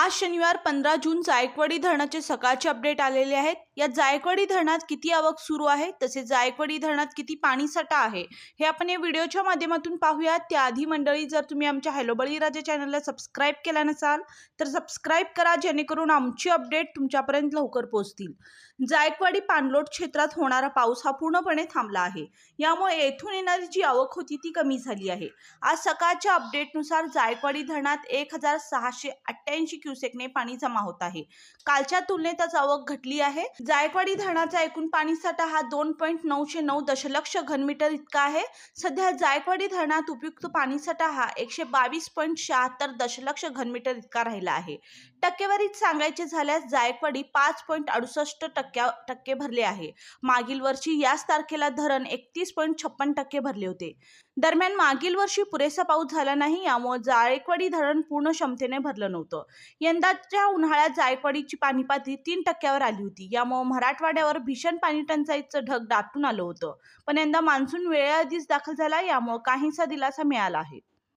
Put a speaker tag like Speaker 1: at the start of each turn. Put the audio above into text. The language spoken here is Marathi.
Speaker 1: आज शनिवार पंधरा जून जायकवाडी धरणाचे सकाळचे अपडेट आलेले आहेत. या जायकवाडी धरणात किती आवक सुरू आहे? तसेच जायकवाडी धरणात किती पाणीसाठा आहे? हे आपण या व्हिडिओच्या माध्यमातून पाहूयात. त्याआधी मंडळी जर तुम्ही आमच्या हॅलो बळीराजा चॅनलला सबस्क्राईब केला नसाल तर सबस्क्राईब करा जेणेकरून आमची अपडेट तुमच्यापर्यंत लवकर पोहोचतील. जायकवाडी पाणलोट क्षेत्रात होणारा पाऊस हा पूर्णपणे थांबला आहे. यामुळे येथून येणारी जी आवक होती ती कमी झाली आहे. आज सकाळच्या अपडेटनुसार जायकवाडी धरणात एक हजार सहाशे अठ्ठ्याऐंशी क्युसेकने पाणी जमा होत आहे. कालच्या तुलनेत आज आवक घटली आहे. जायकवाडी धरणाचा एकूण पाणीसाठा हा दोन पॉईंट नऊशे नऊ दशलक्ष घनमीटर इतका आहे. सध्या जायकवाडी धरणात उपयुक्त पाणीसाठा हा एकशे बावीस पॉईंट शहात्तर दशलक्ष घनमीटर इतका राहिला आहे. टक्केवारीत सांगायचे झाल्यास जायकवाडी पाच पॉईंट अडुसष्ट टक्क्या टक्के भरले आहे. मागील वर्षी याच तारखेला धरण एकतीस पॉईंट छप्पन टक्के भरले होते. दरम्यान मागील वर्षी पुरेसा पाऊस झाला नाही यामुळे जायकवाडी धरण पूर्ण क्षमतेने भरलं नव्हतं. यंदाच्या उन्हाळ्यात जायकवाडीची पाणी पातळी तीन टक्क्यावर आली होती. यामुळे मराठवाड्यावर भीषण पाणी टंचाईचं ढग दाटून आलं होतं. पण यंदा मान्सून वेळेआधीच दाखल झाला यामुळे काहीसा दिलासा मिळाला आहे.